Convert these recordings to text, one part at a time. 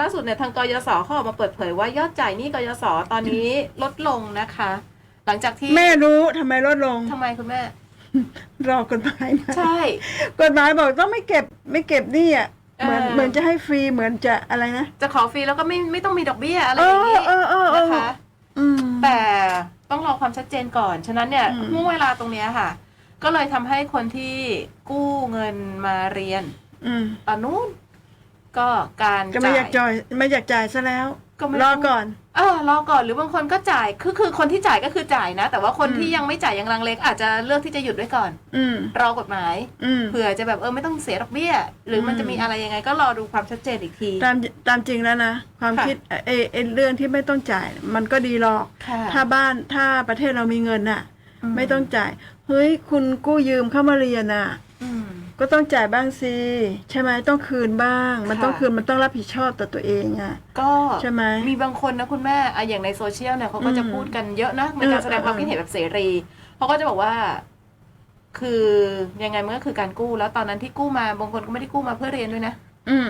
ล่าสุดเนี่ยทางกยศเขาออกมาเปิดเผยว่ายอดจ่ายหนี้กยศตอนนี้ลดลงนะคะ หลังจากที่แม่รู้ทำไมลดลง ทำไมคุณแม่ รอกฎหมายมาใช่ กฎหมายบอกต้องไม่เก็บไม่เก็บหนี่อะเหมือนเออ เหมือนจะให้ฟรีเหมือนจะอะไรนะ จะขอฟรีแล้วก็ไม่ไม่ต้องมีดอกเบี้ยอะไรเออย่างอนี้เออเออเอนะอคะ อืม แต่ต้องรอความชัดเจนก่อน ฉะนั้นเนี่ยอืม ห่วงเวลาตรงเนี้ยค่ะ ก็เลยทำให้คนที่กู้เงินมาเรียนอืม ตอนนู้น ก็การก็ไม่จ่าอยากจ่ายไม่อยากจ่ายซะแล้วก็ไม่รอต้งก่อนเออรอก่อนหรือบางคนก็จ่ายคือคือคนที่จ่ายก็คือจ่ายนะ แต่ว่าคนอืมที่ยังไม่จ่ายยังลังเลอาจจะเลือกที่จะหยุดไว้ก่อน อืมรอกฎหมายอืมเผื่อจะแบบเออไม่ต้องเสียดอกเบี้ย หรือมันอืมจะมีอะไรยังไงก็รอดูความชัดเจนอีกที ตามตามจริงแล้วนะ ความค่ะคิดเอเอเรื่องที่ไม่ต้องจ่าย มันก็ดีหรอกค่ะถ้าบ้านถ้าประเทศเรามีเงินน่ะมไม่ต้องจ่ายเฮ้ยคุณกู้ยืมเข้ามาเรียนน่ะอืม ก็ต้องจ่ายบ้างสิใช่ไหมต้องคืนบ้าง มันค่ะ ต้องคืนมันต้องรับผิดชอบต่อตัวเองอะ ก็ใช่ไหมมีบางคนนะคุณแม่อะอย่างในโซเชียลเนี่ยเขาก็จะอืมพูดกันเยอะนะในการแสดงความคิดเห็นแบบเสรีเขาก็จะบอกว่า คือยังไงมันก็คือการกู้ แล้วตอนนั้นที่กู้มาบางคนก็ไม่ได้กู้มาเพื่อเรียนด้วยนะ อืม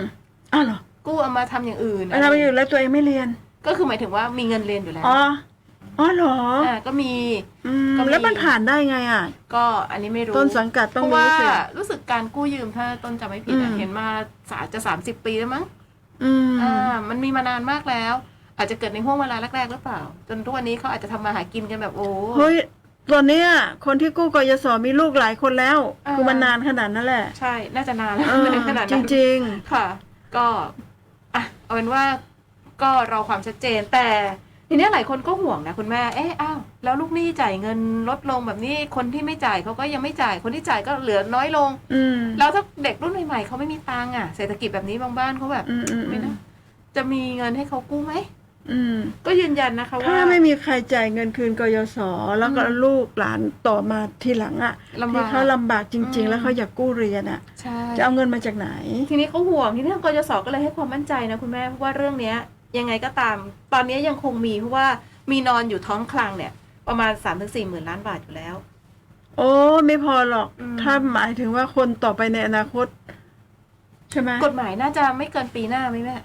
อ้าวเหรอกู้เอามาทำอย่างอื่น เวลาไปอยู่แล้วตัวเองไม่เรียนก็คือหมายถึงว่ามีเงินเรียนอยู่แล้ว อ๋อ อ๋อเหรออ่าก็มี อืมก็มี แล้วมันผ่านได้ไงอะ ก็อันนี้ไม่รู้ต้นสังกัดต้อเพงราะรู้ว่าสิ รู้สึกการกู้ยืมถ้าต้นจำไม่ผิดอะอืม เห็นมาสาจะสามสิบปีแล้วมั้งอืมอ่ามันมีมานานมากแล้ว อาจจะเกิดในห่วงเวลาแรกๆหรือเปล่า จนทุกวันนี้เขาอาจจะทำมาหากินกันแบบโอ้ เฮ้ยตอนเนี้ยคนที่กู้กยศมีลูกหลายคนแล้ว อ่า คือมันนานขนาดนั้นแหละใช่น่าจะนานแล้วเออขนาดจนั้น ริง ค่ะ ก็อะเอาเป็นว่าก็รอความชัดเจนแต่ ทีเนี้ยหลายคนก็ห่วงนะคุณแม่เอ๊ะอ้าวแล้วลูกหนี้จ่ายเงินลดลงแบบนี้คนที่ไม่จ่ายเขาก็ยังไม่จ่ายคนที่จ่ายก็เหลือน้อยลงๆอืมแล้วถ้าเด็กรุ่นใหม่ๆเขาไม่มีตังค์อะเศรษฐกิจแบบนี้บางบ้านเขาแบบอืมอืมอืไม่มนะจะมีเงินให้เขากู้ไหมอืมก็ยืนยันนะคะว่า ถ้าไม่มีใครจ่ายเงินคืนกยศแล้วก็อืมลูกหลานต่อมาทีหลังอะลำที่บากเขาลำบากจริง อืๆมแล้วเขาอยากกู้เรียนอะ ใช่ จะเอาเงินมาจากไหน ทีนี้เขาห่วงทีนี้ทางกยศก็เลยให้ความมั่นใจนะคุณแม่เพราะว่าเรื่องเนี้ย ยังไงก็ตาม ตอนนี้ยังคงมีเพราะว่ามีนอนอยู่ท้องคลังเนี่ย ประมาณ3ามถึงสี่หมื่นล้านบาทอยู่แล้ว โอ้ไม่พอหรอก อืม ถ้าหมายถึงว่าคนต่อไปในอนาคต ใช่ไหม กฎหมายน่าจะไม่เกินปีหน้าไหมแม่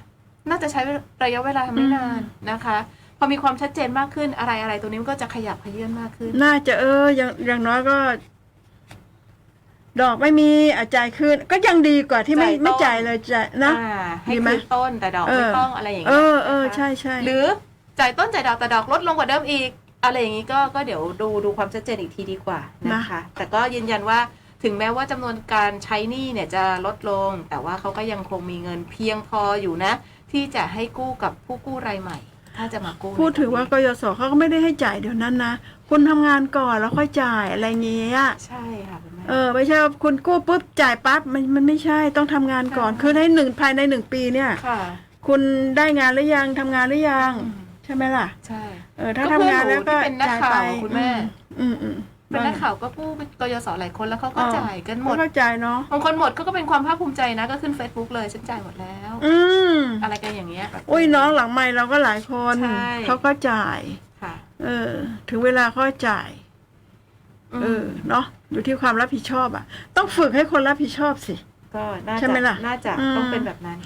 น่าจะใช้ระยะเวลาไม่นานนะคะ พอมีความชัดเจนมากขึ้นอะไรอะไรตัวนี้มันก็จะขยับขยื่นมากขึ้น น่าจะเอออย่างอย่างน้อยก็ ดอกไม่มีอาจ่ายคืนก็ยังดีกว่าที่ไม่จ่ายต้น ไม่จ่ายเลยจ่ายนะ อ่าให้ดีไหม คืนต้นแต่ดอกเออไม่ต้องอะไรอย่างเอเงี้ยอเออนะคะ ใช่ใช่ หรือจ่ายต้นจ่ายดอกแต่ดอกลดลงกว่าเดิมอีก อะไรอย่างนี้ก็ก็เดี๋ยวดูดูความชัดเจนอีกทีดีกว่านะคะ แต่ก็ยืนยันว่าถึงแม้ว่าจำนวนการใช้หนี้เนี่ยจะลดลง แต่ว่าเขาก็ยังคงมีเงินเพียงพออยู่นะ ที่จะให้กู้กับผู้กู้รายใหม่ ถ้าจะมากู้พูดถึงว่าในกยศเขาก็ไม่ได้ให้จ่ายเดี๋ยวนั้นนะคุณทำงานก่อนแล้วค่อยจ่ายอะไรเงี้ย ใช่ค่ะคุณแม่ เออไม่ใช่ว่าคุณกู้ปุ๊บจ่ายปั๊บมันมันไม่ใช่ต้องทำงานก่อน ค่ะ คือในหนึ่งภายในหนึ่งปีเนี่ย ค่ะ คุณได้งานหรือยังทำงานหรือยัง อืม ใช่ไหมล่ะ ใช่ เออ ถ้าก็ทำงานแล้วก็เพื่อนหนูที่เป็นนักจ่ายข่าวไปคุณแม่ อืมอืมเป็นนักข่าวก็กู้กยศหลายคนแล้วเขาก็อ๋อจ่ายกันหมก็ดเข้าใจเนาะบางคนหมดเขาก็เป็นความภาคภูมิใจนะ ก็ขึ้น Facebook เลยฉันจ่ายหมดแล้ว อืมอะไรกันอย่างเงี้ยแบบอุ้ยน้องหลังไม่เราก็หลายคนใช่ เขาก็จ่าย ค่ะเออ ถึงเวลาเขาก็จ่าย เออเนาะ อยู่ที่ความรับผิดชอบอะ ต้องฝึกให้คนรับผิดชอบสิ ก็น่าใช่จะไหมล่ะน่าจะอืมต้องเป็นแบบนั้น